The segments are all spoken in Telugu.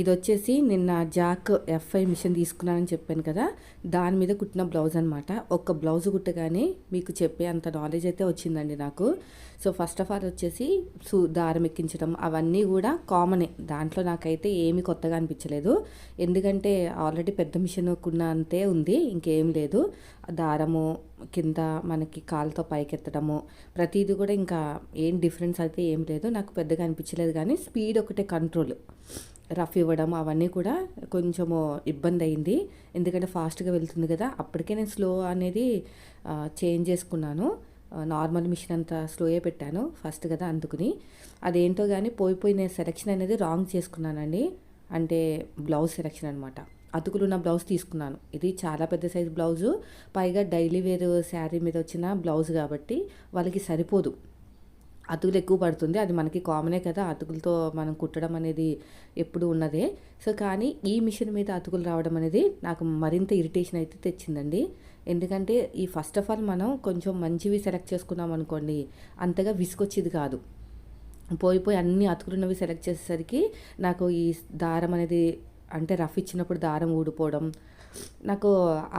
ఇది వచ్చేసి నిన్న జాక్ ఎఫ్ఐ మిషన్ తీసుకున్నానని చెప్పాను కదా దాని మీద కుట్టిన బ్లౌజ్ అనమాట ఒక్క బ్లౌజ్ కుట్టగానే మీకు చెప్పే అంత నాలెడ్జ్ అయితే వచ్చిందండి నాకు. సో ఫస్ట్ ఆఫ్ ఆల్ వచ్చేసి సూ దారం ఎక్కించడం అవన్నీ కూడా కామనే దాంట్లో నాకైతే ఏమీ కొత్తగా అనిపించలేదు. ఎందుకంటే ఆల్రెడీ పెద్ద మిషన్ కున్న అంతే ఉంది ఇంకేం లేదు. దారము కింద మనకి కాలుతో పైకెత్తడము ప్రతిదీ కూడా ఇంకా ఏం డిఫరెన్స్ అయితే ఏం లేదు. నాకు పెద్దగా అనిపించలేదు కానీ స్పీడ్ ఒకటే కంట్రోల్ రఫ్ ఇవ్వడం అవన్నీ కూడా కొంచెము ఇబ్బంది అయింది ఎందుకంటే ఫాస్ట్గా వెళ్తుంది కదా అప్పటికే నేను స్లో అనేది చేంజ్ చేసుకున్నాను. నార్మల్ మిషన్ అంత స్లోయే పెట్టాను ఫస్ట్ కదా అందుకుని. అదేంటో కానీ పోయిపోయి నేను సెలెక్షన్ అనేది రాంగ్ చేసుకున్నానండి. అంటే బ్లౌజ్ సెలెక్షన్ అనమాట అతుకులున్న బ్లౌజ్ తీసుకున్నాను. ఇది చాలా పెద్ద సైజ్ బ్లౌజు. పైగా డైలీ వేర్ శారీ మీద వచ్చిన బ్లౌజ్ కాబట్టి వాళ్ళకి సరిపోదు. అతుకులు ఎక్కువ పడుతుంది. అది మనకి కామనే కదా. అతుకులతో మనం కుట్టడం అనేది ఎప్పుడు ఉన్నదే. సో కానీ ఈ మిషన్ మీద అతుకులు రావడం అనేది నాకు మరింత ఇరిటేషన్ అయితే తెచ్చిందండి. ఎందుకంటే ఈ ఫస్ట్ ఆఫ్ ఆల్ మనం కొంచెం మంచివి సెలెక్ట్ చేసుకున్నాం అనుకోండి అంతగా విసుకొచ్చేది కాదు. పోయి పోయి అన్ని అతుకులున్నవి సెలెక్ట్ చేసేసరికి నాకు ఈ దారం అనేది అంటే రఫ్ ఇచ్చినప్పుడు దారం ఊడిపోవడం నాకు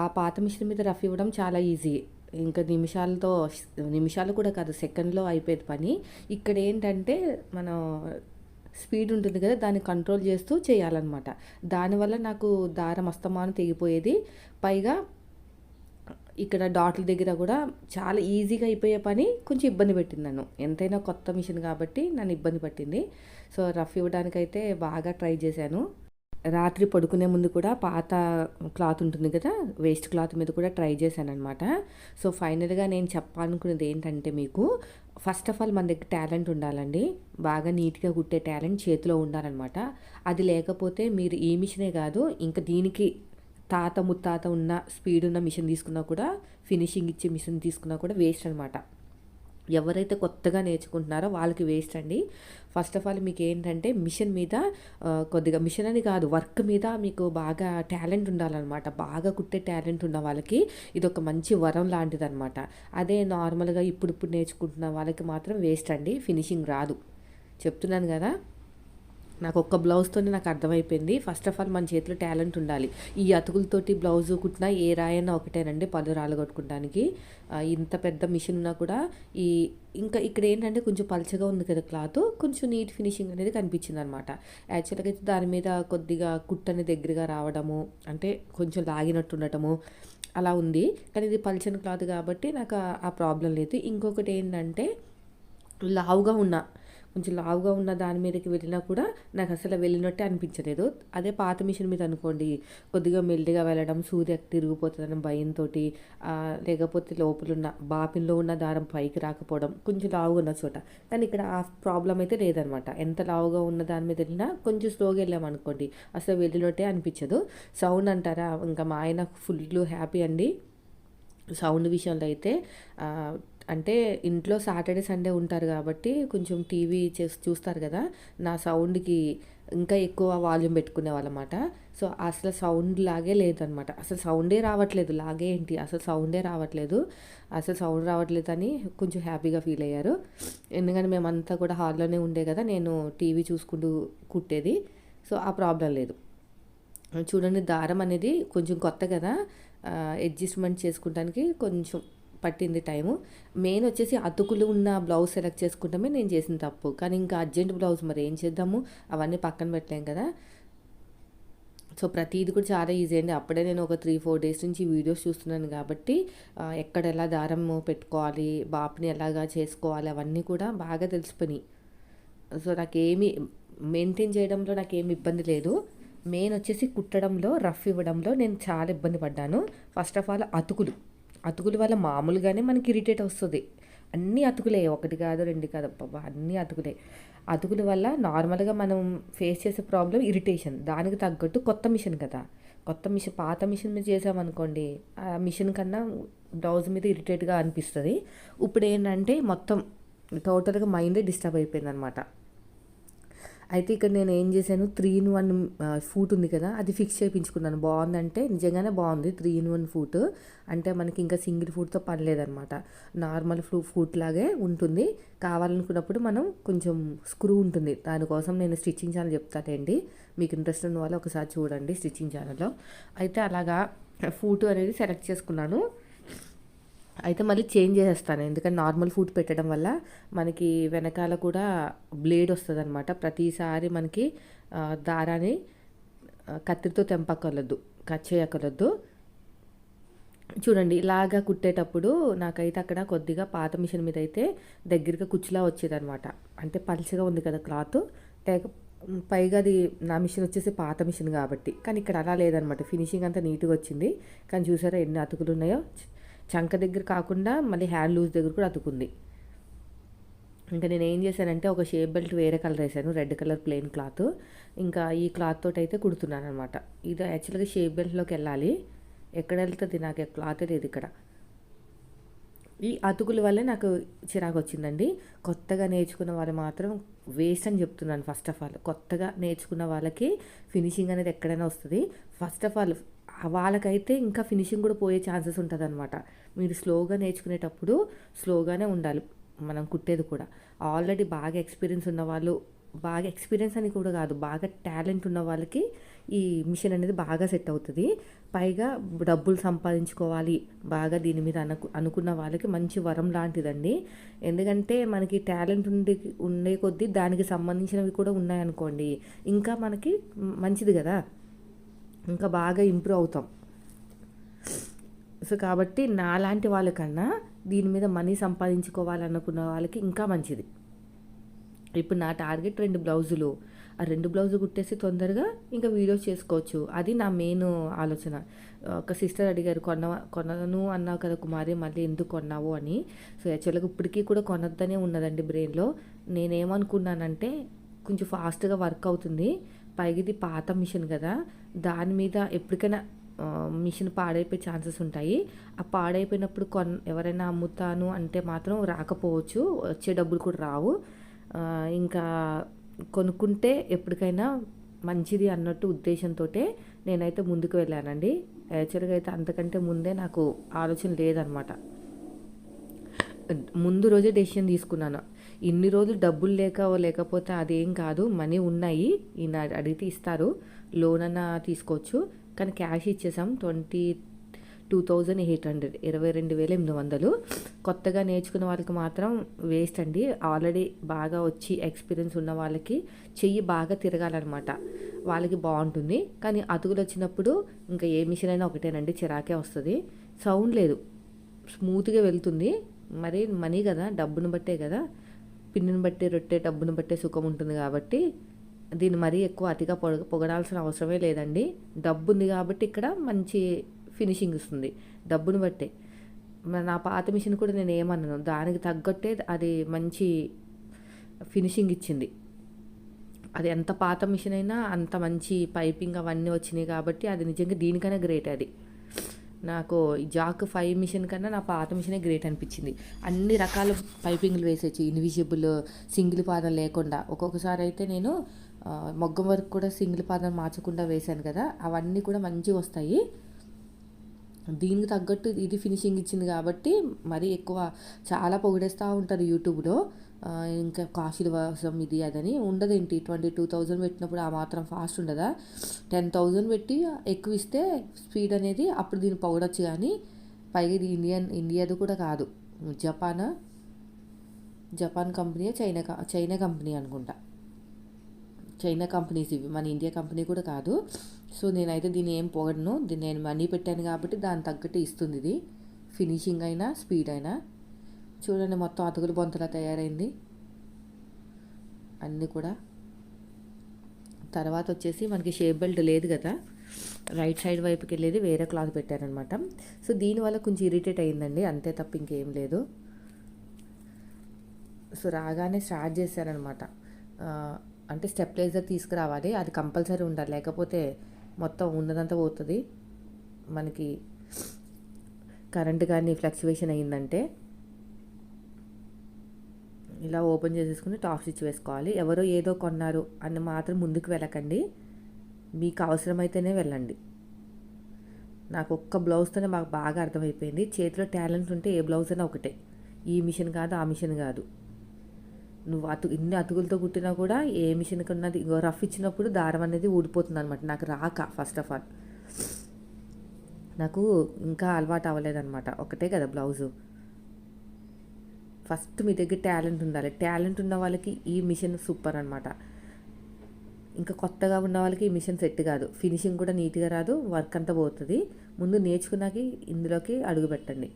ఆ పాత మిషన్ మీద రఫ్ ఇవ్వడం చాలా ఈజీ. ఇంకా నిమిషాలతో నిమిషాలు కూడా కాదు సెకండ్లో అయిపోయేది పని. ఇక్కడ ఏంటంటే మనం స్పీడ్ ఉంటుంది కదా దాన్ని కంట్రోల్ చేస్తూ చేయాలన్నమాట. దానివల్ల నాకు దారం అస్తమానం తెగిపోయేది. పైగా ఇక్కడ డాట్ల దగ్గర కూడా చాలా ఈజీగా అయిపోయే పని కొంచెం ఇబ్బంది పెట్టింది నన్ను. ఎంతైనా కొత్త మిషన్ కాబట్టి నన్ను ఇబ్బంది పట్టింది. సో రఫ్ ఇవ్వడానికైతే బాగా ట్రై చేశాను. రాత్రి పడుకునే ముందు కూడా పాత క్లాత్ ఉంటుంది కదా వేస్ట్ క్లాత్ మీద కూడా ట్రై చేశాను అనమాట సో ఫైనల్గా నేను చెప్పాలనుకున్నది ఏంటంటే మీకు ఫస్ట్ ఆఫ్ ఆల్ మన దగ్గర టాలెంట్ ఉండాలండి. బాగా నీట్గా కుట్టే టాలెంట్ చేతిలో ఉండాలన్నమాట. అది లేకపోతే మీరు ఈ మిషనే కాదు ఇంకా దీనికి తాత ముత్తాత ఉన్న స్పీడ్ ఉన్న మిషన్ తీసుకున్నా కూడా ఫినిషింగ్ ఇచ్చే మిషన్ తీసుకున్నా కూడా వేస్ట్ అనమాట ఎవరైతే కొత్తగా నేర్చుకుంటున్నారో వాళ్ళకి వేస్ట్ అండి. ఫస్ట్ ఆఫ్ ఆల్ మీకు ఏంటంటే మిషన్ మీద కొద్దిగా మిషన్ అని కాదు వర్క్ మీద మీకు బాగా టాలెంట్ ఉండాలన్నమాట. బాగా కుట్టే టాలెంట్ ఉన్న వాళ్ళకి ఇది ఒక మంచి వరం లాంటిదన్నమాట. అదే నార్మల్గా ఇప్పుడు ఇప్పుడు నేర్చుకుంటున్న వాళ్ళకి మాత్రం వేస్ట్ అండి. ఫినిషింగ్ రాదు. చెప్తున్నాను కదా? నాకు ఒక్క బ్లౌజ్తోనే నాకు అర్థమైపోయింది. ఫస్ట్ ఆఫ్ ఆల్ మన చేతిలో టాలెంట్ ఉండాలి. ఈ అతుకులతోటి బ్లౌజ్ కుట్టినా ఏ రాయన్నా ఒకటేనండి పళ్ళు రాళ్ళు కొట్టుకోవడానికి ఇంత పెద్ద మిషన్ ఉన్నా కూడా ఈ ఇంకా ఇక్కడ ఏంటంటే కొంచెం పలచగా ఉంది కదా క్లాత్ కొంచెం నీట్ ఫినిషింగ్ అనేది కనిపించింది అనమాట యాక్చువల్గా అయితే దాని మీద కొద్దిగా కుట్టని దగ్గరగా రావడము అంటే కొంచెం లాగినట్టు ఉండటము అలా ఉంది. కానీ ఇది పలిచిన క్లాత్ కాబట్టి నాకు ఆ ప్రాబ్లం లేదు. ఇంకొకటి ఏంటంటే లావుగా ఉన్న కొంచెం లావుగా ఉన్న దాని మీదకి వెళ్ళినా కూడా నాకు అసలు వెళ్ళినట్టే అనిపించలేదు. అదే పాత మిషన్ మీద అనుకోండి కొద్దిగా మెల్లిగా వెళ్ళడం సూర్య తిరిగిపోతుందని భయంతో లేకపోతే లోపలున్న బాపిన్లో ఉన్న దారం పైకి రాకపోవడం కొంచెం లావుగా ఉన్న చోట. కానీ ఇక్కడ ఆ ప్రాబ్లం అయితే లేదనమాట. ఎంత లావుగా ఉన్న దాని మీద వెళ్ళినా కొంచెం స్లోగా వెళ్ళామనుకోండి అసలు వెళ్ళినట్టే అనిపించదు. సౌండ్ అంటారా? ఇంకా మా ఆయన ఫుల్ హ్యాపీ అండి. సౌండ్ విషయంలో అయితే అంటే ఇంట్లో సాటర్డే సండే ఉంటారు కాబట్టి కొంచెం టీవీ చేసి చూస్తారు కదా. నా సౌండ్కి ఇంకా ఎక్కువ వాల్యూమ్ పెట్టుకునే వాళ్ళమాట. సో అసలు సౌండ్ లాగే లేదనమాట. అసలు సౌండే రావట్లేదు. లాగే ఏంటి? అసలు సౌండే రావట్లేదు. అసలు సౌండ్ రావట్లేదు అని కొంచెం హ్యాపీగా ఫీల్ అయ్యారు. ఎందుకంటే మేమంతా కూడా హాల్లోనే ఉండే కదా. నేను టీవీ చూసుకుంటూ కుట్టేది. సో ఆ ప్రాబ్లం లేదు. చూడండి దారం అనేది కొంచెం కొత్త కదా. అడ్జస్ట్మెంట్ చేసుకోవడానికి కొంచెం పట్టింది టైము. మెయిన్ వచ్చేసి అతుకులు ఉన్న బ్లౌజ్ సెలెక్ట్ చేసుకుంటామే నేను చేసిన తప్పు. కానీ ఇంకా అర్జెంట్ బ్లౌజ్ మరి ఏం చేద్దాము? అవన్నీ పక్కన పెట్టలేం కదా. సో ప్రతిది కూడా చాలా ఈజీ అండి. అప్పుడే నేను ఒక త్రీ ఫోర్ డేస్ నుంచి వీడియోస్ చూస్తున్నాను కాబట్టి ఎక్కడ ఎలా దారం పెట్టుకోవాలి బాప్ని ఎలాగా చేసుకోవాలి అవన్నీ కూడా బాగా తెలిసిపోయినాయి. సో నాకేమి మెయింటైన్ చేయడంలో నాకేమి ఇబ్బంది లేదు. మెయిన్ వచ్చేసి కుట్టడంలో రఫ్ ఇవ్వడంలో నేను చాలా ఇబ్బంది పడ్డాను. ఫస్ట్ ఆఫ్ ఆల్ అతుకులు. అతుకుల వల్ల మామూలుగానే మనకి ఇరిటేట్ వస్తుంది. అన్నీ అతుకులే ఒకటి కాదు రెండు కాదు బాబా అన్నీ అతుకులే. అతుకుల వల్ల నార్మల్గా మనం ఫేస్ చేసే ప్రాబ్లం ఇరిటేషన్. దానికి తగ్గట్టు కొత్త మిషన్ కదా. కొత్త మిషన్ పాత మిషన్ మీద చేసామనుకోండి ఆ మిషన్ కన్నా బ్లౌజ్ మీద ఇరిటేట్గా అనిపిస్తుంది. ఇప్పుడు ఏంటంటే మొత్తం టోటల్గా మైండే డిస్టర్బ్ అయిపోయింది అనమాట అయితే ఇక్కడ నేను ఏం చేశాను త్రీ ఇన్ వన్ ఫూట్ ఉంది కదా అది ఫిక్స్ చేయించుకున్నాను. బాగుందంటే నిజంగానే బాగుంది త్రీ ఇన్ వన్ ఫూట్ అంటే మనకి ఇంకా సింగిల్ ఫూట్తో పని లేదనమాట నార్మల్ ఫ్రూ ఫూట్ లాగే ఉంటుంది. కావాలనుకున్నప్పుడు మనం కొంచెం స్క్రూ ఉంటుంది. దానికోసం నేను స్టిచ్చింగ్ ఛానల్ చెప్తానండి. మీకు ఇంట్రెస్ట్ ఉన్న వాళ్ళు ఒకసారి చూడండి స్టిచ్చింగ్ ఛానల్లో అయితే అలాగా ఫూట్ అనేది సెలెక్ట్ చేసుకున్నాను. అయితే మళ్ళీ చేంజ్ చేసేస్తాను. ఎందుకంటే నార్మల్ ఫుడ్ పెట్టడం వల్ల మనకి వెనకాల కూడా బ్లేడ్ వస్తుంది అనమాట ప్రతిసారి మనకి దారాన్ని కత్తిరితో తెంపకలదు కట్ చేయకలదు చూడండి ఇలాగా కుట్టేటప్పుడు నాకైతే అక్కడ కొద్దిగా పాత మిషన్ మీద అయితే దగ్గరగా కుచ్చులా వచ్చేదనమాట అంటే పలుచగా ఉంది కదా క్లాత్. లేక పైగా అది నా మిషన్ వచ్చేసి పాత మిషన్ కాబట్టి. కానీ ఇక్కడ అలా లేదనమాట ఫినిషింగ్ అంతా నీట్గా వచ్చింది. కానీ చూసారా ఎన్ని అతుకులు ఉన్నాయో? చంక దగ్గర కాకుండా మళ్ళీ హ్యాండ్ లూజ్ దగ్గర కూడా అతుకుంది. ఇంకా నేను ఏం చేశానంటే ఒక షేప్ బెల్ట్ వేరే కలర్ వేసాను రెడ్ కలర్ ప్లెయిన్ క్లాత్. ఇంకా ఈ క్లాత్ తోటి అయితే కుడుతున్నాను అనమాట ఇది యాక్చువల్గా షేప్ బెల్ట్లోకి వెళ్ళాలి. ఎక్కడ వెళ్తుంది నాకు క్లాత్ లేదు ఇక్కడ. ఈ అతుకుల వల్లే నాకు చిరాకు వచ్చిందండి. కొత్తగా నేర్చుకున్న వాళ్ళు మాత్రం వేస్ట్ అని చెప్తున్నాను ఫస్ట్ ఆఫ్ ఆల్. కొత్తగా నేర్చుకున్న వాళ్ళకి ఫినిషింగ్ అనేది ఎక్కడైనా వస్తుంది. ఫస్ట్ ఆఫ్ ఆల్ వాళ్ళకైతే ఇంకా ఫినిషింగ్ కూడా పోయే ఛాన్సెస్ ఉంటుంది అనమాట మీరు స్లోగా నేర్చుకునేటప్పుడు స్లోగానే ఉండాలి మనం కుట్టేది కూడా. ఆల్రెడీ బాగా ఎక్స్పీరియన్స్ ఉన్న వాళ్ళు బాగా ఎక్స్పీరియన్స్ అని కూడా కాదు బాగా టాలెంట్ ఉన్న వాళ్ళకి ఈ మిషన్ అనేది బాగా సెట్ అవుతుంది. పైగా డబ్బులు సంపాదించుకోవాలి బాగా దీని మీద అనుకు అనుకున్న వాళ్ళకి మంచి వరం లాంటిదండి. ఎందుకంటే మనకి టాలెంట్ ఉండే ఉండే కొద్దీ దానికి సంబంధించినవి కూడా ఉన్నాయనుకోండి ఇంకా మనకి మంచిది కదా. ఇంకా బాగా ఇంప్రూవ్ అవుతాం. సో కాబట్టి నాలాంటి వాళ్ళకన్నా దీని మీద మనీ సంపాదించుకోవాలనుకున్న వాళ్ళకి ఇంకా మంచిది. ఇప్పుడు నా టార్గెట్ రెండు బ్లౌజులు. ఆ రెండు బ్లౌజులు కుట్టేసి తొందరగా ఇంకా వీడియోస్ చేసుకోవచ్చు. అది నా మెయిన్ ఆలోచన. ఒక సిస్టర్ అడిగారు కొన్న కొనను అన్నావు కదా కుమారి మళ్ళీ ఎందుకు కొన్నావు? అని. సో యాక్చువల్గా ఇప్పటికీ కూడా కొనద్దనే ఉన్నదండి బ్రెయిన్లో. నేనేమనుకున్నానంటే కొంచెం ఫాస్ట్గా వర్క్ అవుతుంది. పైగా ఇది పాత మిషన్ కదా దాని మీద ఎప్పటికైనా మిషన్ పాడైపోయే ఛాన్సెస్ ఉంటాయి. ఆ పాడైపోయినప్పుడు కొన్ ఎవరైనా అమ్ముతాను అంటే మాత్రం రాకపోవచ్చు వచ్చే డబ్బులు కూడా రావు. ఇంకా కొనుక్కుంటే ఎప్పటికైనా మంచిది అన్నట్టు ఉద్దేశంతో నేనైతే ముందుకు వెళ్ళానండి. యాక్చువల్గా అయితే అంతకంటే ముందే నాకు ఆలోచన లేదనమాట. ముందు రోజే డెసిషన్ తీసుకున్నాను. ఇన్ని రోజులు డబ్బులు లేక లేకపోతే అదేం కాదు మనీ ఉన్నాయి ఈయన అడిగితే ఇస్తారు. లోన్ అన్న తీసుకోవచ్చు కానీ క్యాష్ ఇచ్చేసాం twenty two thousand eight hundred ఇరవై రెండు వేల ఎనిమిది వందలు. కొత్తగా నేర్చుకున్న వాళ్ళకి మాత్రం వేస్ట్ అండి. ఆల్రెడీ బాగా వచ్చి ఎక్స్పీరియన్స్ ఉన్న వాళ్ళకి చెయ్యి బాగా తిరగాలన్నమాట. వాళ్ళకి బాగుంటుంది కానీ అతుకులు వచ్చినప్పుడు ఇంకా ఏ మిషన్ అయినా ఒకటేనండి చిరాకే వస్తుంది. సౌండ్ లేదు స్మూత్గా వెళ్తుంది. మరి మనీ కదా డబ్బును బట్టే కదా. పిండిని బట్టి రొట్టె డబ్బును బట్టే సుఖం ఉంటుంది కాబట్టి దీన్ని మరీ ఎక్కువ అతిగా పొగ పొగడాల్సిన అవసరమే లేదండి. డబ్బు ఉంది కాబట్టి ఇక్కడ మంచి ఫినిషింగ్ ఇస్తుంది. డబ్బును బట్టే. నా పాత మిషన్ కూడా నేను ఏమన్నాను దానికి తగ్గట్టే అది మంచి ఫినిషింగ్ ఇచ్చింది. అది ఎంత పాత మిషన్ అయినా అంత మంచి పైపింగ్ అవన్నీ వచ్చినాయి కాబట్టి అది నిజంగా దీనికైనా గ్రేట్ అది. నాకు జాక్ ఫైవ్ మిషన్ కన్నా నా పాత మిషనే గ్రేట్ అనిపించింది. అన్ని రకాల పైపింగ్లు వేసేచ్చు ఇన్విజిబుల్ సింగిల్ పాదం లేకుండా. ఒక్కొక్కసారి అయితే నేను మొగ్గం వరకు కూడా సింగిల్ పాదం మార్చకుండా వేశాను కదా. అవన్నీ కూడా మంచిగా వస్తాయి. దీనికి తగ్గట్టు ఇది ఫినిషింగ్ ఇచ్చింది కాబట్టి మరీ ఎక్కువ చాలా పొగిడేస్తూ ఉంటారు యూట్యూబ్లో. ఇంకా కాశీల వాసం ఇది అదని ఉండదేంటి? ట్వంటీ టూ థౌజండ్ పెట్టినప్పుడు ఆ మాత్రం ఫాస్ట్ ఉండదా? టెన్ థౌజండ్ పెట్టి ఎక్కువ ఇస్తే స్పీడ్ అనేది అప్పుడు దీన్ని పొగడొచ్చు కానీ పైగా ఇది ఇండియన్ ఇండియాది కూడా కాదు. Japan Japan company China China company అనుకుంటా. చైనా కంపెనీస్ ఇవి మన ఇండియా కంపెనీ కూడా కాదు. సో నేనైతే దీన్ని ఏం పొగడను దీన్ని నేను మనీ పెట్టాను కాబట్టి దాని తగ్గట్టు ఇస్తుంది ఇది. ఫినిషింగ్ అయినా స్పీడ్ అయినా. చూడండి మొత్తం అతుకులు బొంతలా తయారైంది. అన్నీ కూడా. తర్వాత వచ్చేసి మనకి షేప్ బెల్ట్ లేదు కదా. రైట్ సైడ్ వైపుకి వెళ్ళేది వేరే క్లాత్ పెట్టారనమాట. సో దీనివల్ల కొంచెం ఇరిటేట్ అయిందండి. అంతే తప్ప ఇంకేం లేదు. సో రాగానే స్టార్ట్ చేశారనమాట. అంటే స్టెప్లైజర్ తీసుకురావాలి. అది కంపల్సరీ ఉండాలి. లేకపోతే మొత్తం ఉన్నదంతా పోతుంది. మనకి కరెంట్ కానీ ఫ్లక్చువేషన్ అయ్యిందంటే ఇలా ఓపెన్ చేసేసుకుని టాప్ స్టిచ్ వేసుకోవాలి. ఎవరో ఏదో కొన్నారు అని మాత్రం ముందుకు వెళ్ళకండి. మీకు అవసరమైతేనే వెళ్ళండి. నాకు ఒక్క బ్లౌజ్తోనే మాకు బాగా అర్థమైపోయింది. చేతిలో టాలెంట్ ఉంటే ఏ బ్లౌజ్ అయినా ఒకటే. ఈ మిషన్ కాదు ఆ మిషన్ కాదు. నువ్వు అతు ఇన్ని అతుకులతో కుట్టినా కూడా ఏ మిషన్కి ఉన్నది రఫ్ ఇచ్చినప్పుడు దారం అనేది ఊడిపోతుంది అనమాట నాకు రాక ఫస్ట్ ఆఫ్ ఆల్ నాకు ఇంకా అలవాటు అవ్వలేదన్నమాట. ఒకటే కదా బ్లౌజు ఫస్ట్ మీ దగ్గర టాలెంట్ ఉండాలి. టాలెంట్ ఉన్న వాళ్ళకి ఈ మిషన్ సూపర్ అనమాట ఇంకా కొత్తగా ఉన్న వాళ్ళకి ఈ మిషన్ సెట్ కాదు. ఫినిషింగ్ కూడా నీట్గా రాదు వర్క్ అంతా పోతుంది. ముందు నేర్చుకున్నాక ఇందులోకి అడుగు పెట్టండి.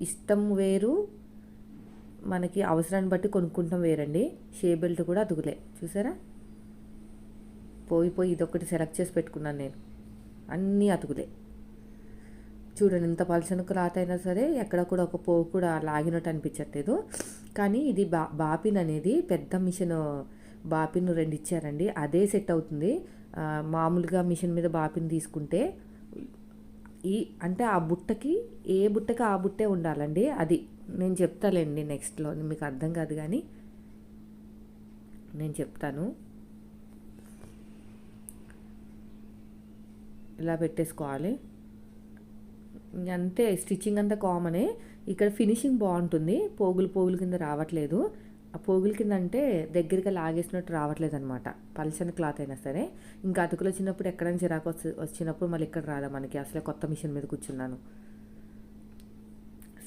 ఇష్టం వేరు మనకి అవసరాన్ని బట్టి కొనుక్కుంటాం వేరండి. షే బెల్ట్ కూడా అతుకులే చూసారా? పోయి పోయి ఇదొకటి సెలెక్ట్ చేసి పెట్టుకున్నాను నేను. అన్నీ అతుకులే చూడండి ఇంత పలుచనకు క్లాత్ అయినా సరే ఎక్కడ కూడా ఒక పోగు కూడా లాగినట్టు అనిపించట్లేదు. కానీ ఇది బా బాపిన్ అనేది పెద్ద మిషన్ బాపిన్ రెండు ఇచ్చారండి. అదే సెట్ అవుతుంది. మామూలుగా మిషన్ మీద బాపిన్ తీసుకుంటే ఈ అంటే ఆ బుట్టకి ఏ బుట్టకి ఆ బుట్టే ఉండాలండి. అది నేను చెప్తాలేండి నెక్స్ట్లో. మీకు అర్థం కాదు కానీ నేను చెప్తాను. ఇలా పెట్టేసుకోవాలి. అంతే స్టిచ్చింగ్ అంతా కామనే. ఇక్కడ ఫినిషింగ్ బాగుంటుంది. పోగులు పోగులు కింద రావట్లేదు. ఆ పోగుల కింద అంటే దగ్గరగా లాగేసినట్టు రావట్లేదు అనమాట పల్చని క్లాత్ అయినా సరే. ఇంకా అతుకులు వచ్చినప్పుడు ఎక్కడైనా చిరాకు వచ్చి వచ్చినప్పుడు మళ్ళీ ఇక్కడ రాదా మనకి? అసలే కొత్త మిషన్ మీద కూర్చున్నాను.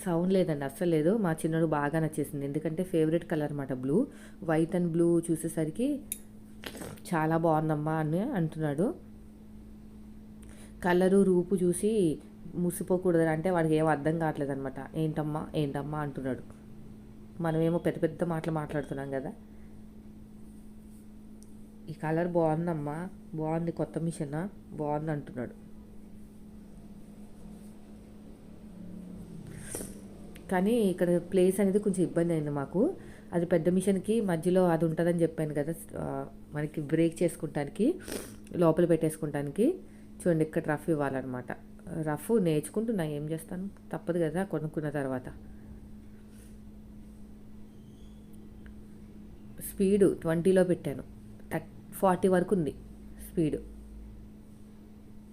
సౌండ్ లేదండి అస్సలు లేదు. మా చిన్నడు బాగా నచ్చేసింది. ఎందుకంటే ఫేవరెట్ కలర్ అనమాట బ్లూ. వైట్ అండ్ బ్లూ చూసేసరికి చాలా బాగుందమ్మా అని అంటున్నాడు. కలరు రూపు చూసి ముసిపోకూడదు అంటే వాడికి ఏం అర్థం కావట్లేదు అనమాట ఏంటమ్మా ఏంటమ్మా? అంటున్నాడు. మనమేమో పెద్ద పెద్ద మాటలు మాట్లాడుతున్నాం కదా. ఈ కలర్ బాగుందమ్మా బాగుంది కొత్త మిషన్? బాగుంది అంటున్నాడు. కానీ ఇక్కడ ప్లేస్ అనేది కొంచెం ఇబ్బంది అయింది మాకు. అది పెద్ద మిషన్కి మధ్యలో అది ఉంటుందని చెప్పాను కదా మనకి బ్రేక్ చేసుకుంటానికి లోపల పెట్టేసుకుంటానికి. చూడండి ఇక్కడ రఫ్ ఇవ్వాలన్నమాట. రఫ్ నేర్చుకుంటున్నా ఏం చేస్తాను? తప్పదు కదా కొనుక్కున్న తర్వాత. స్పీడు ట్వంటీలో పెట్టాను. ఫార్టీ వరకు ఉంది స్పీడు.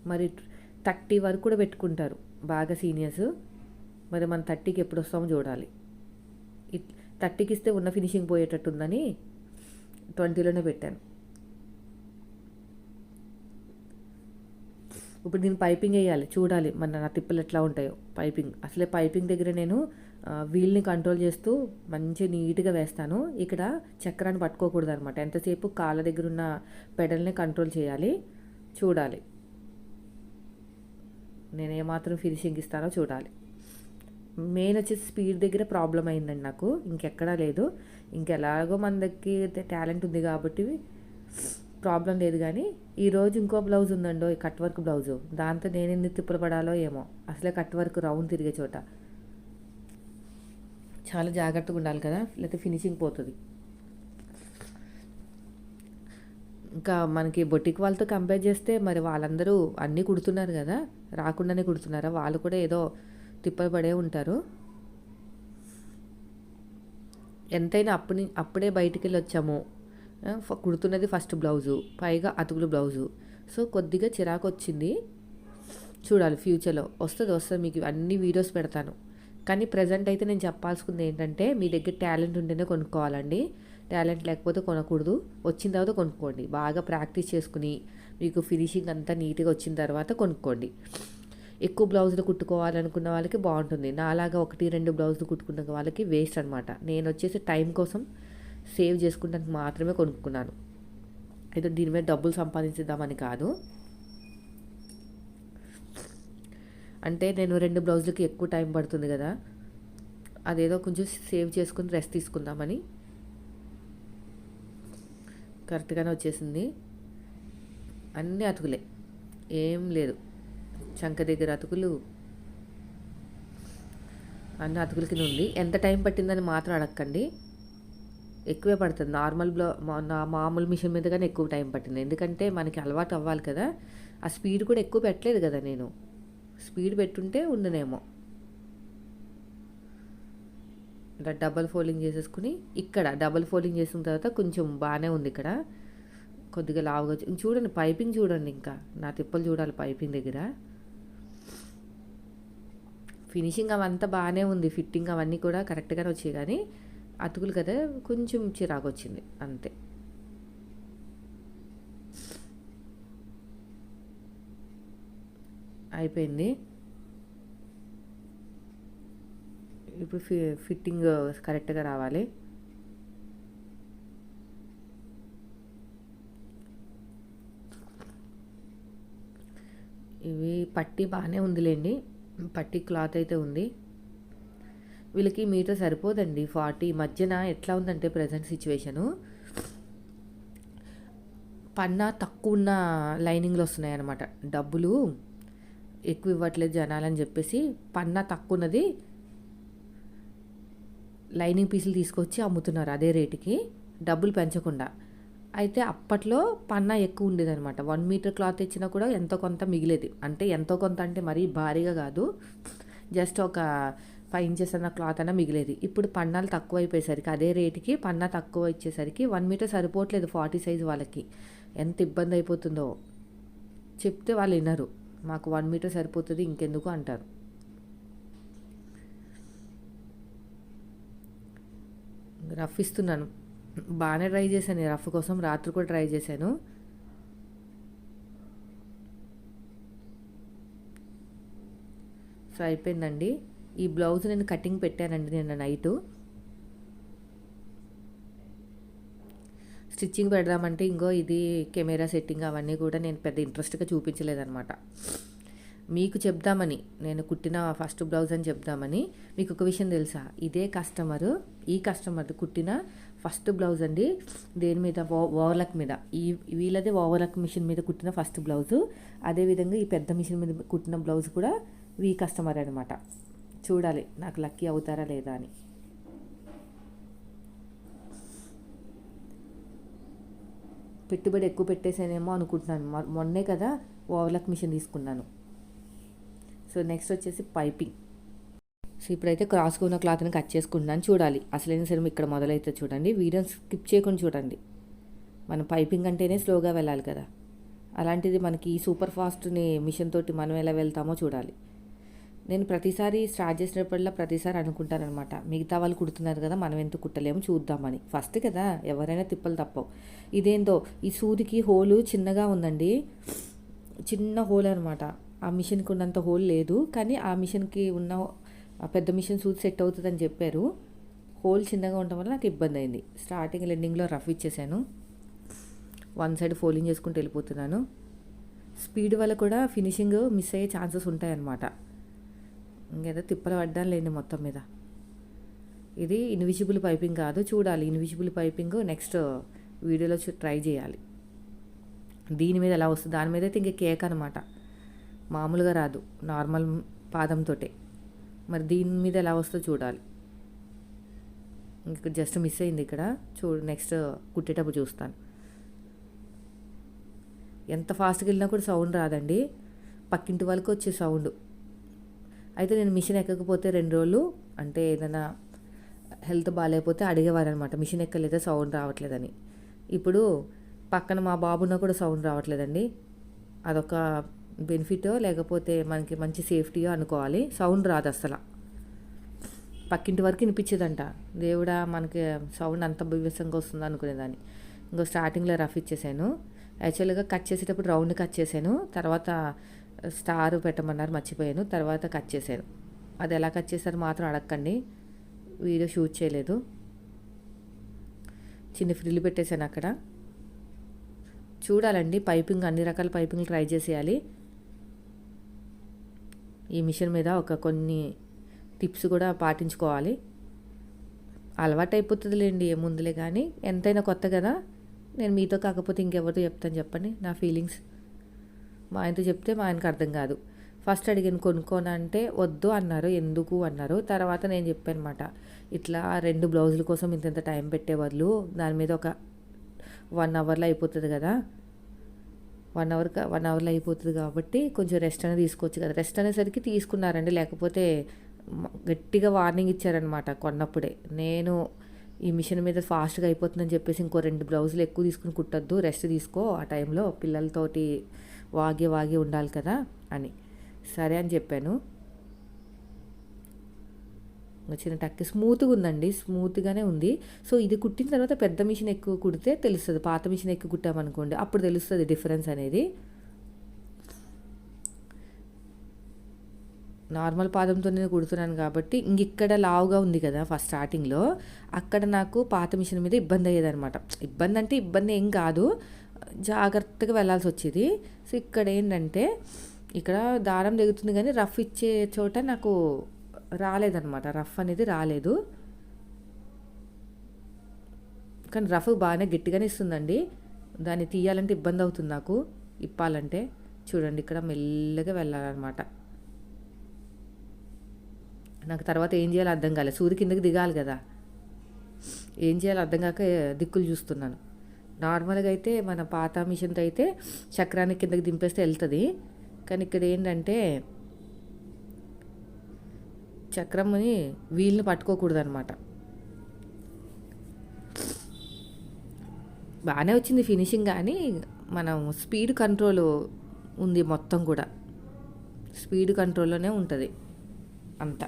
మరి థర్టీ వరకు కూడా పెట్టుకుంటారు బాగా సీనియర్స్. మరి మన థర్టీకి ఎప్పుడు వస్తామో చూడాలి. థర్టీకి ఇస్తే ఉన్న ఫినిషింగ్ పోయేటట్టు ఉందని ట్వంటీలోనే పెట్టాను. ఇప్పుడు నేను పైపింగ్ వేయాలి చూడాలి మన నా తిప్పలు ఎట్లా ఉంటాయో. పైపింగ్ అసలే పైపింగ్ దగ్గర నేను వీల్ని కంట్రోల్ చేస్తూ మంచి నీట్గా వేస్తాను. ఇక్కడ చక్రాన్ని పట్టుకోకూడదు అనమాట ఎంతసేపు కాళ్ళ దగ్గర ఉన్న పెడల్ని కంట్రోల్ చేయాలి చూడాలి. నేను ఏమాత్రం ఫినిషింగ్ ఇస్తానో చూడాలి. మెయిన్ వచ్చేసి స్పీడ్ దగ్గర ప్రాబ్లం అయిందండి నాకు. ఇంకెక్కడా లేదు. ఇంకెలాగో మన దగ్గర టాలెంట్ ఉంది కాబట్టి ప్రాబ్లం లేదు కానీ ఈరోజు ఇంకో బ్లౌజ్ ఉందండో ఈ కట్ వర్క్ బ్లౌజు. దాంతో నేను ఎన్ని తిప్పులు పడాలో ఏమో. అసలే కట్ వర్క్ రౌండ్ తిరిగే చోట. చాలా జాగ్రత్తగా ఉండాలి కదా లేకపోతే ఫినిషింగ్ పోతుంది. ఇంకా మనకి బొటిక్ వాళ్ళతో కంపేర్ చేస్తే మరి వాళ్ళందరూ అన్నీ కుడుతున్నారు కదా రాకుండానే కుడుతున్నారా? వాళ్ళు కూడా ఏదో తిప్పలు పడే ఉంటారు. ఎంతైనా అప్పుడు అప్పుడే బయటికి వెళ్ళి వచ్చాము కుడుతున్నది ఫస్ట్ బ్లౌజు పైగా అతుకులు బ్లౌజు. సో కొద్దిగా చిరాకు వచ్చింది. చూడాలి ఫ్యూచర్లో. వస్తుంది వస్తుంది మీకు అన్ని వీడియోస్ పెడతాను. కానీ ప్రజెంట్ అయితే నేను చెప్పాల్సింది ఏంటంటే మీ దగ్గర టాలెంట్ ఉంటేనే కొనుక్కోవాలండి. టాలెంట్ లేకపోతే కొనకూడదు. వచ్చిన తర్వాత కొనుక్కోండి. బాగా ప్రాక్టీస్ చేసుకుని మీకు ఫినిషింగ్ అంతా నీట్గా వచ్చిన తర్వాత కొనుక్కోండి. ఎక్కువ బ్లౌజులు కుట్టుకోవాలనుకున్న వాళ్ళకి బాగుంటుంది. నాలాగా ఒకటి రెండు బ్లౌజులు కుట్టుకున్న వాళ్ళకి వేస్ట్ అనమాట నేను వచ్చేసి టైం కోసం సేవ్ చేసుకుంటానికి మాత్రమే కొనుక్కున్నాను. అయితే దీని మీద డబ్బులు సంపాదించుదామని కాదు. అంటే నేను రెండు బ్లౌజులకి ఎక్కువ టైం పడుతుంది కదా. అదేదో కొంచెం సేవ్ చేసుకుని రెస్ట్ తీసుకుందామని. కరెక్ట్గానే వచ్చేసింది. అన్నీ అతుకులే. ఏం లేదు. చంక దగ్గర అతుకులు. అన్ని అతుకుల కింద ఉంది ఎంత టైం పట్టిందని మాత్రం అడగండి ఎక్కువే పడుతుంది. నార్మల్ బ్లో నా మామూలు మిషన్ మీద కానీ ఎక్కువ టైం పట్టింది. ఎందుకంటే మనకి అలవాటు అవ్వాలి కదా. ఆ స్పీడ్ కూడా ఎక్కువ పెట్టలేదు కదా నేను. స్పీడ్ పెట్టుంటే ఉండనేమో. ఇలా డబల్ ఫోల్డింగ్ చేసేసుకుని ఇక్కడ డబల్ ఫోల్డింగ్ చేసిన తర్వాత కొంచెం బాగానే ఉంది ఇక్కడ. కొద్దిగా లావుగా చూడండి పైపింగ్ చూడండి ఇంకా. నా తిప్పలు చూడాలి పైపింగ్ దగ్గర. ఫినిషింగ్ అవంతా బాగానే ఉంది. ఫిట్టింగ్ అవన్నీ కూడా కరెక్ట్గానే వచ్చాయి కానీ అతుకులు కదా కొంచెం చిరాకు వచ్చింది అంతే. అయిపోయింది. ఇప్పుడు ఫి ఫిట్టింగ్ కరెక్ట్గా రావాలి. ఇవి పట్టి బాగానే ఉందిలేండి. పట్టి క్లాత్ అయితే ఉంది. వీళ్ళకి మీటర్ సరిపోదండి. ఫార్టీ మధ్యన ఎట్లా ఉందంటే ప్రజెంట్ సిచ్యువేషను. పన్నా తక్కువ ఉన్న లైనింగ్లు వస్తున్నాయి అన్నమాట డబ్బులు ఎక్కువ ఇవ్వట్లేదు జనాలని చెప్పేసి పన్నా తక్కువ ఉన్నది లైనింగ్ పీసులు తీసుకొచ్చి అమ్ముతున్నారు అదే రేటుకి డబ్బులు పెంచకుండా. అయితే అప్పట్లో పన్నా ఎక్కువ ఉండేదన్నమాట. వన్ మీటర్ క్లాత్ ఇచ్చినా కూడా ఎంతో కొంత మిగిలేది. అంటే ఎంతో కొంత అంటే మరీ భారీగా కాదు. జస్ట్ ఒక ఫైవ్ ఇంచెస్ అన్న క్లాత్ అన్న మిగిలేది. ఇప్పుడు పన్నాలు తక్కువ అయిపోయేసరికి అదే రేటుకి పన్నా తక్కువ ఇచ్చేసరికి వన్ మీటర్ సరిపోవట్లేదు ఫార్టీ సైజ్ వాళ్ళకి. ఎంత ఇబ్బంది అయిపోతుందో. చెప్తే వాళ్ళు వినరు. మాకు వన్ మీటర్ సరిపోతుంది ఇంకెందుకు అంటారు. రఫ్ ఇస్తున్నాను. బాగానే ట్రై చేశాను. రఫ్ కోసం రాత్రి కూడా ట్రై చేశాను. సో అయిపోయిందండి. ఈ బ్లౌజ్ నేను కటింగ్ పెట్టానండి నిన్న నైటు. స్టిచ్చింగ్ పెడదామంటే ఇంకో ఇది కెమెరా సెట్టింగ్ అవన్నీ కూడా నేను పెద్ద ఇంట్రెస్ట్గా చూపించలేదన్నమాట. మీకు చెప్దామని నేను కుట్టిన ఫస్ట్ బ్లౌజ్ అని చెప్దామని మీకు ఒక విషయం తెలుసా? ఇదే కస్టమర్ ఈ కస్టమర్ కుట్టిన ఫస్ట్ బ్లౌజ్ అండి దేని మీద? ఓవర్లక్ మీద. ఈ వీళ్ళదే ఓవర్లక్ మిషన్ మీద కుట్టిన ఫస్ట్ బ్లౌజు. అదేవిధంగా ఈ పెద్ద మిషన్ మీద కుట్టిన బ్లౌజ్ కూడా వీ కస్టమర్ అనమాట చూడాలి నాకు లక్కీ అవుతారా లేదా అని. పెట్టుబడి ఎక్కువ పెట్టేసానేమో అనుకుంటున్నాను. మొన్నే కదా ఓవర్లక్ మిషన్ తీసుకున్నాను. సో నెక్స్ట్ వచ్చేసి పైపింగ్. సో ఇప్పుడైతే క్రాస్గా ఉన్న క్లాత్ని కట్ చేసుకుంటున్నాను చూడాలి. అసలైన సరే ఇక్కడ మొదలైతే చూడండి. వీడియో స్కిప్ చేయకుండా చూడండి. మనం పైపింగ్ అంటేనే స్లోగా వెళ్ళాలి కదా. అలాంటిది మనకి ఈ సూపర్ ఫాస్ట్ని మిషన్ తోటి మనం ఎలా వెళ్తామో చూడాలి. నేను ప్రతిసారి స్టార్ట్ చేసినప్పుడల్లా ప్రతిసారి అనుకుంటానమాట మిగతా వాళ్ళు కుడుతున్నారు కదా మనం ఎందుకు కుట్టలేము? చూద్దామని. ఫస్ట్ కదా ఎవరైనా తిప్పలు తప్పవు. ఇదేందో ఈ సూదికి హోలు చిన్నగా ఉందండి. చిన్న హోల్ అనమాట. ఆ మిషన్కి ఉన్నంత హోల్ లేదు కానీ ఆ మిషన్కి ఉన్న ఆ పెద్ద మిషన్ సూది సెట్ అవుతుందని చెప్పారు. హోల్ చిన్నగా ఉండటం వల్ల నాకు ఇబ్బంది అయింది. స్టార్టింగ్ ఎండింగ్లో రఫ్ ఇచ్చేసాను. వన్ సైడ్ ఫోల్డింగ్ చేసుకుంటూ వెళ్ళిపోతున్నాను. స్పీడ్ వల్ల కూడా ఫినిషింగ్ మిస్ అయ్యే ఛాన్సెస్ ఉంటాయన్నమాట. ఇంకేదో తిప్పలు పడ్డాను లేండి మొత్తం మీద. ఇది ఇన్విజిబుల్ పైపింగ్ కాదు చూడాలి. ఇన్విజిబుల్ పైపింగ్ నెక్స్ట్ వీడియోలో ట్రై చేయాలి. దీని మీద ఎలా వస్తుంది దాని మీద అయితే ఇంక కేక్ అనమాట మామూలుగా రాదు నార్మల్ పాదంతో మరి దీని మీద ఎలా వస్తుందో చూడాలి. ఇంక జస్ట్ మిస్ అయింది ఇక్కడ. చూ నెక్స్ట్ కుట్టేటప్పుడు చూస్తాను. ఎంత ఫాస్ట్గా వెళ్ళినా కూడా సౌండ్ రాదండి. పక్కింటి వాళ్ళకి వచ్చే సౌండ్ అయితే నేను మిషన్ ఎక్కకపోతే రెండు రోజులు అంటే ఏదైనా హెల్త్ బాగాలేకపోతే అడిగేవారు అనమాట మిషన్ ఎక్కలేదా? సౌండ్ రావట్లేదని. ఇప్పుడు పక్కన మా బాబున్న కూడా సౌండ్ రావట్లేదండి. అదొక బెనిఫిటో లేకపోతే మనకి మంచి సేఫ్టీయో అనుకోవాలి. సౌండ్ రాదు అసలు. పక్కింటి వరకు వినిపించేదంట. దేవుడా మనకి సౌండ్ అంత బీభత్సంగా వస్తుంది అనుకునేదాన్ని. ఇంకో స్టార్టింగ్లో రఫ్ ఇచ్చేసాను. యాక్చువల్గా కట్ చేసేటప్పుడు రౌండ్ కట్ చేశాను తర్వాత స్టార్ పెట్టమన్నారు మర్చిపోయాను. తర్వాత కట్ చేశాను. అది ఎలా కట్ చేశారు మాత్రం అడగండి వీడియో షూట్ చేయలేదు. చిన్న ఫ్రిల్ పెట్టేశాను అక్కడ. చూడాలండి పైపింగ్ అన్ని రకాల పైపింగ్లు ట్రై చేసేయాలి. ఈ మిషన్ మీద ఒక కొన్ని టిప్స్ కూడా పాటించుకోవాలి. అలవాటు అయిపోతుందిలేండి ఏముందిలే కానీ ఎంతైనా కొత్త కదా. నేను మీతో కాకపోతే ఇంకెవరితో చెప్తాను చెప్పండి నా ఫీలింగ్స్. మా ఆయనతో చెప్తే మా ఆయనకు అర్థం కాదు. ఫస్ట్ అడిగాను కొనుక్కోనంటే వద్దు అన్నారు. ఎందుకు అన్నారు. తర్వాత నేను చెప్పాను అనమాట ఇట్లా రెండు బ్లౌజుల కోసం ఇంత ఇంత టైం పెట్టే బదులు దాని మీద ఒక వన్ అవర్లో అయిపోతుంది కదా. వన్ అవర్ వన్ అవర్లో అయిపోతుంది కాబట్టి కొంచెం రెస్ట్ అనేది తీసుకోవచ్చు కదా. రెస్ట్ అనేసరికి తీసుకున్నారండి. లేకపోతే గట్టిగా వార్నింగ్ ఇచ్చారనమాట కొన్నప్పుడే. నేను ఈ మిషన్ మీద ఫాస్ట్గా అయిపోతుందని చెప్పేసి ఇంకో రెండు బ్లౌజులు ఎక్కువ తీసుకుని కుట్టద్దు. రెస్ట్ తీసుకో ఆ టైంలో పిల్లలతోటి వాగి వాగి ఉండాలి కదా అని. సరే అని చెప్పాను. చిన్న టక్కి. స్మూత్గా ఉందండి. స్మూత్గానే ఉంది. సో ఇది కుట్టిన తర్వాత పెద్ద మిషన్ ఎక్కువ కుడితే తెలుస్తుంది. పాత మిషన్ ఎక్కువ కుట్టామనుకోండి అప్పుడు తెలుస్తుంది డిఫరెన్స్ అనేది. నార్మల్ పాదంతో నేను కుడుతున్నాను కాబట్టి ఇంక ఇక్కడ లావుగా ఉంది కదా ఫస్ట్ స్టార్టింగ్లో. అక్కడ నాకు పాత మిషన్ మీద ఇబ్బంది అయ్యేదనమాట ఇబ్బంది అంటే ఇబ్బంది ఏం కాదు. జాగ్రత్తగా వెళ్ళాల్సి వచ్చేది సో ఇక్కడ ఏంటంటే ఇక్కడ దారం దిగుతుంది కానీ రఫ్ ఇచ్చే చోట నాకు రాలేదనమాట రఫ్ అనేది రాలేదు. కానీ రఫ్ బాగానే గట్టిగానే ఇస్తుందండి. దాన్ని తీయాలంటే ఇబ్బంది అవుతుంది నాకు. ఇప్పాలంటే. చూడండి ఇక్కడ మెల్లగా వెళ్ళాలన్నమాట. నాకు తర్వాత ఏం చేయాలో అర్థం కాలేదు సూది కిందకి దిగాలి కదా. ఏం చేయాలో అర్థం కాక దిక్కులు చూస్తున్నాను. నార్మల్గా అయితే మన పాత మిషన్తో అయితే చక్రాన్ని కిందకి దింపేస్తే వెళ్తుంది కానీ ఇక్కడ ఏంటంటే చక్రంని వీల్ని పట్టుకోకూడదు అనమాట బాగానే వచ్చింది ఫినిషింగ్ కానీ మనం స్పీడ్ కంట్రోల్ ఉంది మొత్తం కూడా. స్పీడ్ కంట్రోల్లోనే ఉంటుంది అంత.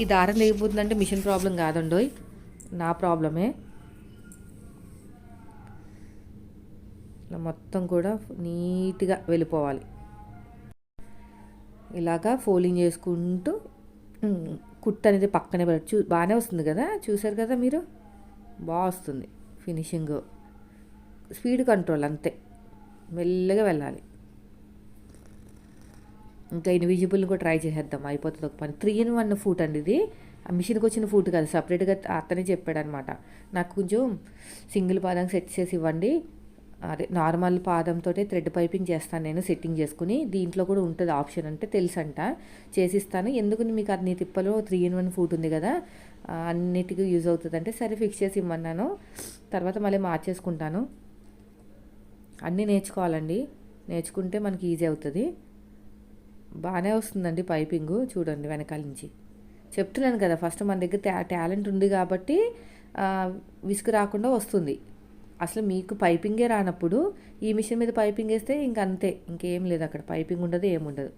ఈ దారం లేకపోతుందంటే మిషన్ ప్రాబ్లం కాదండోయ్. నా ప్రాబ్లమే. ఇలా మొత్తం కూడా నీట్గా వెళ్ళిపోవాలి. ఇలాగా ఫోల్డింగ్ చేసుకుంటూ కుట్ అనేది పక్కనే పెట్టి చూ బాగానే వస్తుంది కదా? చూసారు కదా మీరు? బాగా వస్తుంది ఫినిషింగ్. స్పీడ్ కంట్రోల్ అంతే. మెల్లగా వెళ్ళాలి. ఇంకా ఇన్విజిబుల్ కూడా ట్రై చేసేద్దాం. అయిపోతుంది ఒక పని. త్రీ ఇన్ వన్ ఫూట్ అండి ఇది. ఆ మిషన్కి వచ్చిన ఫూట్ కాదు. సపరేట్గా అతనే చెప్పాడనమాట. నాకు కొంచెం సింగిల్ పాదం సెట్ చేసి ఇవ్వండి. అదే నార్మల్ పాదంతో థ్రెడ్ పైపింగ్ చేస్తాను నేను సెట్టింగ్ చేసుకుని. దీంట్లో కూడా ఉంటుంది ఆప్షన్ అంటే తెలుసంట. చేసిస్తాను. ఎందుకు మీకు అన్ని తిప్పలో త్రీ ఇన్ వన్ ఫూట్ ఉంది కదా అన్నిటికీ యూజ్ అవుతుంది అంటే సరే ఫిక్స్ చేసి ఇమ్మన్నాను. తర్వాత మళ్ళీ మార్చేసుకుంటాను. అన్నీ నేర్చుకోవాలండి. నేర్చుకుంటే మనకి ఈజీ అవుతుంది. బాగానే వస్తుందండి పైపింగు చూడండి వెనకాల నుంచి. చెప్తున్నాను కదా ఫస్ట్ మన దగ్గర టాలెంట్ ఉంది కాబట్టి విసుగు రాకుండా వస్తుంది. అసలు మీకు పైపింగే రానప్పుడు ఈ మిషన్ మీద పైపింగ్ వేస్తే ఇంక అంతే ఇంకేం లేదు అక్కడ. పైపింగ్ ఉండదు ఏముండదు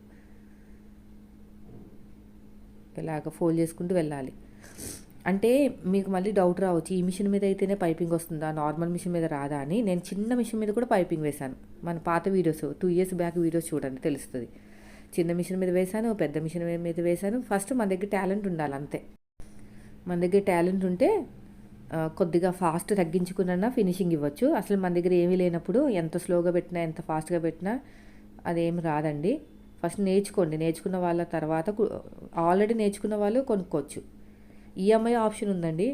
ఇలాగ ఫోల్డ్ చేసుకుంటూ వెళ్ళాలి. అంటే మీకు మళ్ళీ డౌట్ రావచ్చు ఈ మిషన్ మీద అయితేనే పైపింగ్ వస్తుందా నార్మల్ మిషన్ మీద రాదా అని. నేను చిన్న మిషన్ మీద కూడా పైపింగ్ వేశాను. మన పాత videos two years back videos చూడండి తెలుస్తుంది. చిన్న మిషన్ మీద వేశాను పెద్ద మిషన్ మీద వేశాను. ఫస్ట్ మన దగ్గర టాలెంట్ ఉండాలి అంతే. మన దగ్గర టాలెంట్ ఉంటే కొద్దిగా ఫాస్ట్ తగ్గించుకున్నా ఫినిషింగ్ ఇవ్వచ్చు. అసలు మన దగ్గర ఏమీ లేనప్పుడు ఎంత స్లోగా పెట్టినా ఎంత ఫాస్ట్గా పెట్టినా అదేం రాదండి. ఫస్ట్ నేర్చుకోండి. నేర్చుకున్న వాళ్ళ తర్వాత ఆల్రెడీ నేర్చుకున్న వాళ్ళు కొనుక్కోవచ్చు. ఈఎంఐ ఆప్షన్ ఉందండి.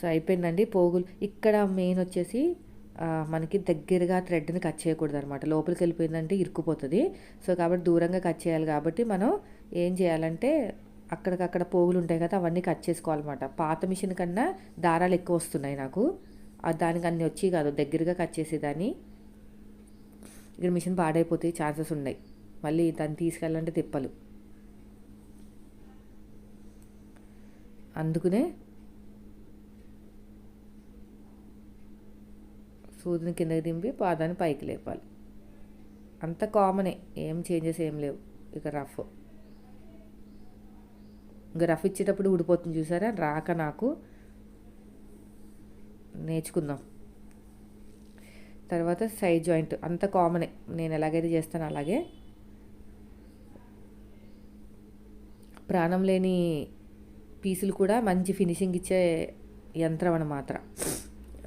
సో అయిపోయిందండి. పోగులు. ఇక్కడ మెయిన్ వచ్చేసి మనకి దగ్గరగా థ్రెడ్ని కట్ చేయకూడదు అనమాట లోపలికి వెళ్ళిపోయిందంటే ఇరుక్కుపోతుంది. సో కాబట్టి దూరంగా కట్ చేయాలి. కాబట్టి మనం ఏం చేయాలంటే అక్కడికక్కడ పోగులు ఉంటాయి కదా అవన్నీ కట్ చేసుకోవాలన్నమాట. పాత మిషన్ కన్నా దారాలు ఎక్కువ వస్తున్నాయి నాకు. దానికి అన్ని వచ్చి కాదు దగ్గరగా కట్ చేసేదాన్ని. ఇక్కడ మిషన్ పాడైపోతే ఛాన్సెస్ ఉన్నాయి. మళ్ళీ దాన్ని తీసుకెళ్ళాలంటే తిప్పలు. అందుకనే సూదిని కిందకి దింపి పాదాన్ని పైకి లేపాలి. అంత కామనే ఏం. చేంజెస్ ఏం లేవు. ఇక రఫ్ ఇంకా రఫ్ ఇచ్చేటప్పుడు ఊడిపోతుంది చూసారా? రాక నాకు. నేర్చుకుందాం. తర్వాత సైడ్ జాయింట్ అంత కామనే. నేను ఎలాగైతే చేస్తాను అలాగే. ప్రాణం లేని పీసులు కూడా మంచి ఫినిషింగ్ ఇచ్చే యంత్రం అన్నమాట.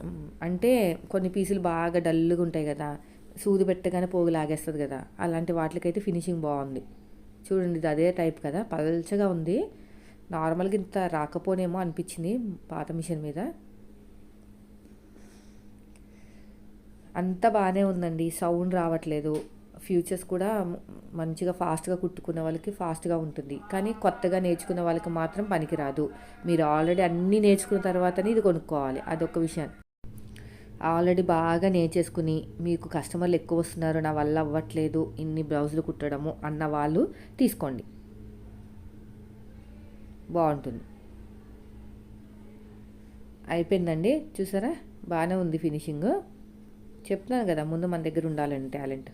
ఉమ్, అంటే కొన్ని పీసులు బాగా డల్గా ఉంటాయి కదా. సూది పెట్టగానే పోగు లాగేస్తుంది కదా. అలాంటి వాటికైతే ఫినిషింగ్ బాగుంది. చూడండి ఇది అదే టైప్ కదా. పల్చగా ఉంది. నార్మల్గా ఇంత రాకపోనేమో అనిపించింది పాత మిషన్ మీద. అంత బాగానే ఉందండి సౌండ్ రావట్లేదు. ఫ్యూచర్స్ కూడా మంచిగా ఫాస్ట్గా కుట్టుకున్న వాళ్ళకి ఫాస్ట్గా ఉంటుంది. కానీ కొత్తగా నేర్చుకున్న వాళ్ళకి మాత్రం పనికిరాదు. మీరు ఆల్రెడీ అన్నీ నేర్చుకున్న తర్వాతనే ఇది కొనుక్కోవాలి. అదొక విషయం. ఆల్రెడీ బాగా నేర్చేసుకుని మీకు కస్టమర్లు ఎక్కువ వస్తున్నారు నా వల్ల అవ్వట్లేదు ఇన్ని బ్లౌజులు కుట్టడము అన్న వాళ్ళు తీసుకోండి. బాగుంటుంది. అయిపోయిందండి? చూసారా? బాగానే ఉంది ఫినిషింగ్. చెప్తున్నాను కదా ముందు మన దగ్గర ఉండాలండి టాలెంట్.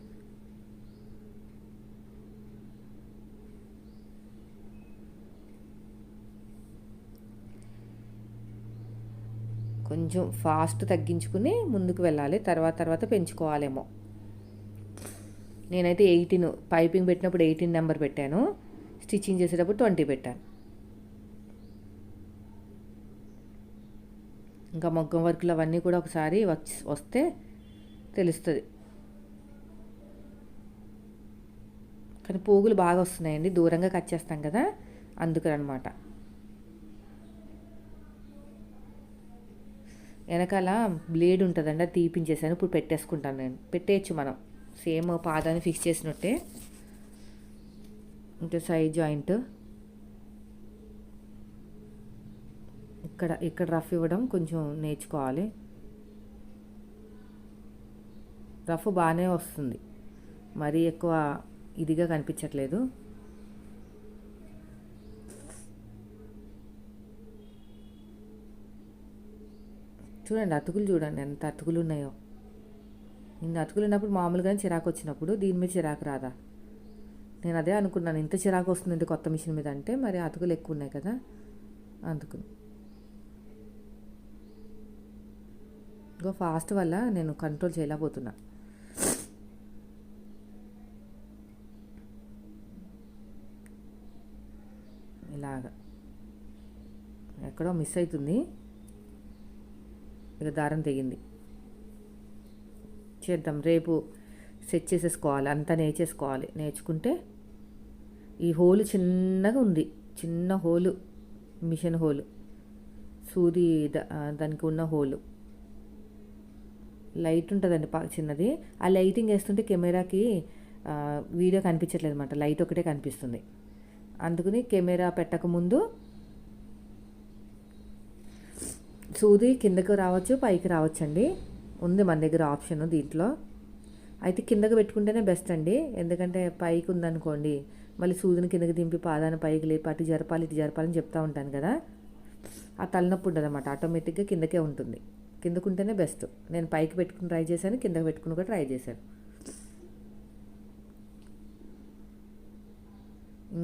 కొంచెం ఫాస్ట్ తగ్గించుకుని ముందుకు వెళ్ళాలి. తర్వాత తర్వాత పెంచుకోవాలేమో. నేనైతే ఎయిటీన్ పైపింగ్ పెట్టినప్పుడు ఎయిటీన్ నెంబర్ పెట్టాను. స్టిచ్చింగ్ చేసేటప్పుడు ట్వంటీ పెట్టాను. ఇంకా మొగ్గం వర్కులు అవన్నీ కూడా ఒకసారి వస్తే తెలుస్తుంది. కానీ పోగులు బాగా వస్తున్నాయండి. దూరంగా కట్ చేస్తాం కదా అందుకనమాట. వెనకాల బ్లేడ్ ఉంటుందండి అది తీపించేసాను ఇప్పుడు పెట్టేసుకుంటాను నేను. పెట్టేయచ్చు మనం. సేమ్ పాదాన్ని ఫిక్స్ చేసినట్టే. ఇంకా సైడ్ జాయింట్. ఇక్కడ ఇక్కడ రఫ్ ఇవ్వడం కొంచెం నేర్చుకోవాలి. రఫ్ బాగానే వస్తుంది. మరీ ఎక్కువ ఇదిగా కనిపించట్లేదు. చూడండి అతుకులు చూడండి ఎంత అతుకులు ఉన్నాయో. ఇన్ని అతుకులు ఉన్నప్పుడు మామూలుగానే చిరాకు వచ్చినప్పుడు దీని మీద చిరాకు రాదా? నేను అదే అనుకున్నాను ఇంత చిరాకు వస్తుంది కొత్త మిషన్ మీద అంటే మరి అతుకులు ఎక్కువ ఉన్నాయి కదా అందుకు. ఇంకో ఫాస్ట్ వల్ల నేను కంట్రోల్ చేయలేకపోతున్నా. ఇలాగా. ఎక్కడో మిస్ అవుతుంది ఇక దారం తెగింది. చేద్దాం రేపు సెట్ చేసేసుకోవాలి అంతా నేర్చేసుకోవాలి. నేర్చుకుంటే ఈ హోలు చిన్నగా ఉంది. చిన్న హోలు మిషన్ హోలు. సూది దానికి ఉన్న హోలు. లైట్ ఉంటుందండి చిన్నది. ఆ లైటింగ్ వేస్తుంటే కెమెరాకి వీడియో కనిపించట్లేదు అనమాట లైట్ ఒకటే కనిపిస్తుంది. అందుకని కెమెరా పెట్టకముందు సూది కిందకు రావచ్చు పైకి రావచ్చు అండి ఉంది మన దగ్గర ఆప్షన్ దీంట్లో. అయితే కిందకు పెట్టుకుంటేనే బెస్ట్ అండి. ఎందుకంటే పైకి ఉందనుకోండి మళ్ళీ సూదిని కిందకి దింపి పాదాన్ని పైకి లేపి అటు జరపాలి ఇటు జరపాలని చెప్తా ఉంటాను కదా. ఆ తలనొప్పి ఉండదు అనమాట ఆటోమేటిక్గా కిందకే ఉంటుంది. కిందకుంటేనే బెస్ట్. నేను పైకి పెట్టుకుని ట్రై చేశాను కిందకి పెట్టుకుని కూడా ట్రై చేశాను.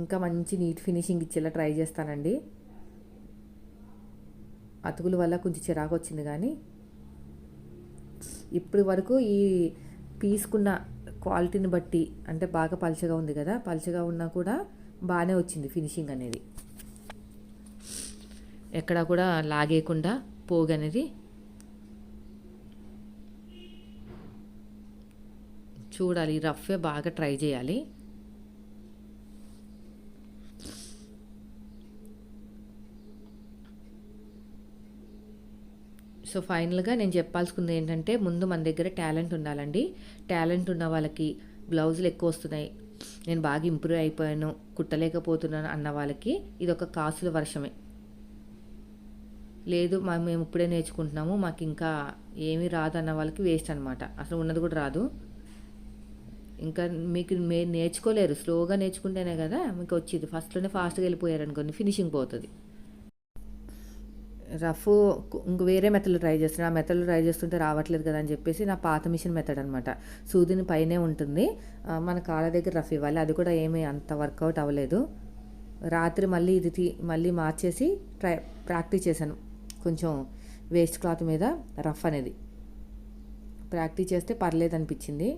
ఇంకా మంచి నీట్ ఫినిషింగ్ ఇచ్చేలా ట్రై చేస్తానండి. అతుకుల వల్ల కొంచెం చిరాకు వచ్చింది కానీ ఇప్పటి వరకు ఈ తీసుకున్న క్వాలిటీని బట్టి అంటే బాగా పలుచగా ఉంది కదా పలుచగా ఉన్నా కూడా బాగానే వచ్చింది ఫినిషింగ్ అనేది. ఎక్కడా కూడా లాగేయకుండా పోగు అనేది చూడాలి రఫే బాగా ట్రై చేయాలి. సో ఫైనల్గా నేను చెప్పాల్సింది ఏంటంటే ముందు మన దగ్గర టాలెంట్ ఉండాలండి. టాలెంట్ ఉన్న వాళ్ళకి బ్లౌజులు ఎక్కువ వస్తున్నాయి. నేను బాగా ఇంప్రూవ్ అయిపోయాను కుట్టలేకపోతున్నాను అన్న వాళ్ళకి ఇది ఒక కాసుల వర్షమే. లేదు మా మేము ఇప్పుడే నేర్చుకుంటున్నాము మాకు ఇంకా ఏమీ రాదు అన్న వాళ్ళకి వేస్ట్ అనమాట అసలు ఉన్నది కూడా రాదు. ఇంకా మీకు మీరు నేర్చుకోలేరు స్లోగా నేర్చుకుంటేనే కదా మీకు వచ్చేది. ఫస్ట్లోనే ఫాస్ట్గా వెళ్ళిపోయారు అనుకోండి ఫినిషింగ్ పోతుంది. రఫ్ ఇంక వేరే మెథడ్లు ట్రై చేస్తున్నాను ఆ మెథడ్లు ట్రై చేస్తుంటే రావట్లేదు కదా అని చెప్పేసి నా పాత మిషన్ మెథడ్ అనమాట సూదిని పైనే ఉంటుంది. మన కాళ్ళ దగ్గర రఫ్ ఇవ్వాలి. అది కూడా ఏమీ అంత వర్కౌట్ అవ్వలేదు. రాత్రి మళ్ళీ ఇది తీ మళ్ళీ మార్చేసి ట్రై ప్రాక్టీస్ చేశాను. కొంచెం వేస్ట్ క్లాత్ మీద రఫ్ అనేది. ప్రాక్టీస్ చేస్తే పర్లేదు అనిపించింది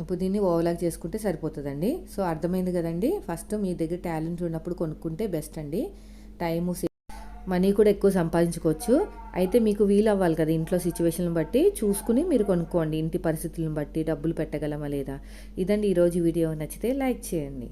ఇప్పుడు దీన్ని ఓవర్లాక్ చేసుకుంటే సరిపోతుందండి. సో అర్థమైంది కదండి. ఫస్ట్ మీ దగ్గర టాలెంట్ ఉన్నప్పుడు కొనుక్కుంటే బెస్ట్ అండి. టైము మనీ కూడా ఎక్కువ సంపాదించుకోవచ్చు. అయితే మీకు వీలు అవ్వాలి కదా ఇంట్లో సిచ్యువేషన్ బట్టి. చూసుకుని మీరు కొనుక్కోండి ఇంటి పరిస్థితులను బట్టి డబ్బులు పెట్టగలమా లేదా. ఇదండి ఈరోజు వీడియో. నచ్చితే లైక్ చేయండి.